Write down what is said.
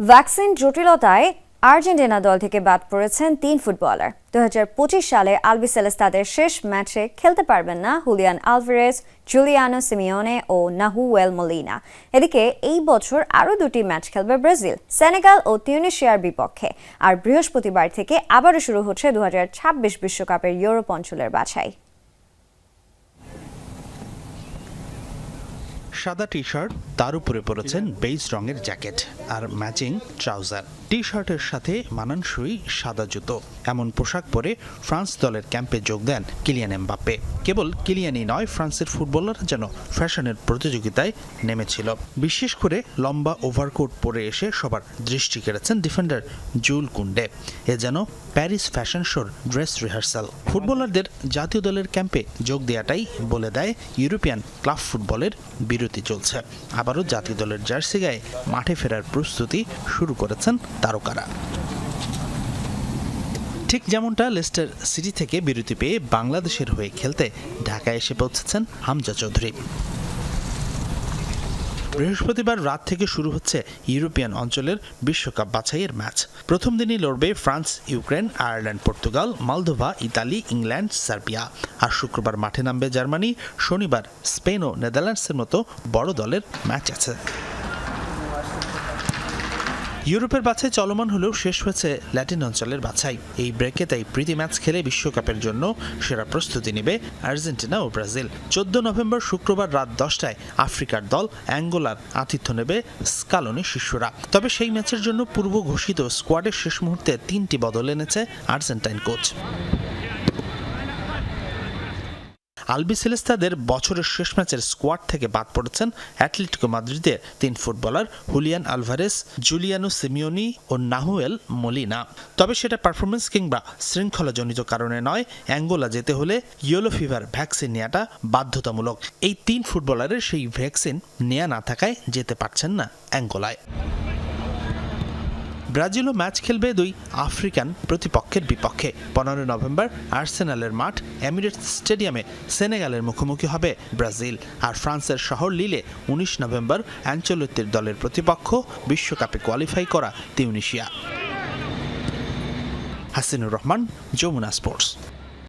Vaccine জটিলতায় Argentina দল থেকে বাদ পড়েছেন তিন ফুটবলার। দু হাজার পঁচিশ সালে আলবিসেলেস তাদের শেষ ম্যাচে খেলতে পারবেন না হুলিয়ান আলভারেজ, জুলিয়ানো সিমিওনে ও নাহুয়েল মলিনা। এদিকে এই বছর আরও দুটি ম্যাচ খেলবে ব্রাজিল, সেনেগাল ও তিউনিশিয়ার বিপক্ষে। আর বৃহস্পতিবার থেকে আবারও শুরু হচ্ছে দু বিশ্বকাপের ইউরোপ অঞ্চলের বাছাই। সাদা টি শার্ট তার উপরে পরেছেন বেইজ রঙের জ্যাকেট আর ম্যাচিং ট্রাউজার। টি শার্টের সাথে মানানসই সাদা জুতো। এমন পোশাক পরে ফ্রান্স দলের ক্যাম্পে যোগ দেন কিলিয়ান এমবাপ্পে। কেবল কিলিয়ানই নয়, ফ্রান্সের ফুটবলার যেন ফ্যাশনের প্রতিযোগিতায় নেমেছিল। বিশেষ করে লম্বা ওভারকোট পরে এসে সবার দৃষ্টি কেড়েছেন ডিফেন্ডার জুল কুন্ডে এ যেন প্যারিস ফ্যাশন শোর ড্রেস রিহার্সাল। ফুটবলারদের জাতীয় দলের ক্যাম্পে যোগ দেওয়াটাই বলে দেয় ইউরোপিয়ান ক্লাব ফুটবলের বিরতি চলছে। আবারও জাতীয় দলের জার্সি গায়ে মাঠে ফেরার প্রস্তুতি শুরু করেছেন তারকারা। ঠিক যেমনটা লেস্টার সিটি থেকে বিরতি পেয়ে বাংলাদেশের হয়ে খেলতে ঢাকায় এসে পৌঁছেছেন হামজা চৌধুরী। বৃহস্পতিবার রাত থেকে শুরু হচ্ছে ইউরোপিয়ান অঞ্চলের বিশ্বকাপ বাছাইয়ের ম্যাচ। প্রথম দিনই লড়বে France, Ukraine, Ireland, Portugal, Moldova, Italy, England, Serbia. আর শুক্রবার মাঠে নামবে জার্মানি, শনিবার স্পেন ও নেদারল্যান্ডসের মতো বড় দলের ম্যাচ আছে। ইউরোপের বাছাই চলমান হলেও শেষ হয়েছে ল্যাটিন অঞ্চলের বাছাই। এই ব্রেকে তাই প্রীতি ম্যাচ খেলে বিশ্বকাপের জন্য সেরা প্রস্তুতি নেবে আর্জেন্টিনা ও ব্রাজিল। চোদ্দ নভেম্বর শুক্রবার রাত দশটায় আফ্রিকার দল অ্যাঙ্গোলার আতিথ্য নেবে স্কালনি শিষ্যরা। তবে সেই ম্যাচের জন্য পূর্ব ঘোষিত স্কোয়াডের শেষ মুহূর্তে তিনটি বদল এনেছে আর্জেন্টাইন কোচ আলবি সেলেস্তাদের বছরের শেষ ম্যাচের স্কোয়াড থেকে বাদ পড়েছেন অ্যাটলেটিকো মাদ্রিদের তিন footballer Julian Alvarez, Giuliano Simeone ও নাহুয়েল মলিনা। তবে সেটা পারফরমেন্স কিংবা শৃঙ্খলাজনিত কারণে নয়, অ্যাঙ্গোলা যেতে হলে ইয়েলো ফিভার ভ্যাকসিন নেওয়াটা বাধ্যতামূলক। এই তিন ফুটবলারের সেই ভ্যাকসিন নেওয়া না থাকায় যেতে পারছেন না অ্যাঙ্গোলায়। ব্রাজিলও ম্যাচ খেলবে দুই আফ্রিকান প্রতিপক্ষের বিপক্ষে। পনেরো নভেম্বর আর্সেনালের মাঠ এমিরেটস স্টেডিয়ামে সেনেগালের মুখোমুখি হবে ব্রাজিল। আর ফ্রান্সের শহর লিলে উনিশ নভেম্বর অ্যাঞ্চলতির দলের প্রতিপক্ষ বিশ্বকাপে কোয়ালিফাই করা তিউনিশিয়া। হাসিনুর রহমান, যমুনা স্পোর্টস।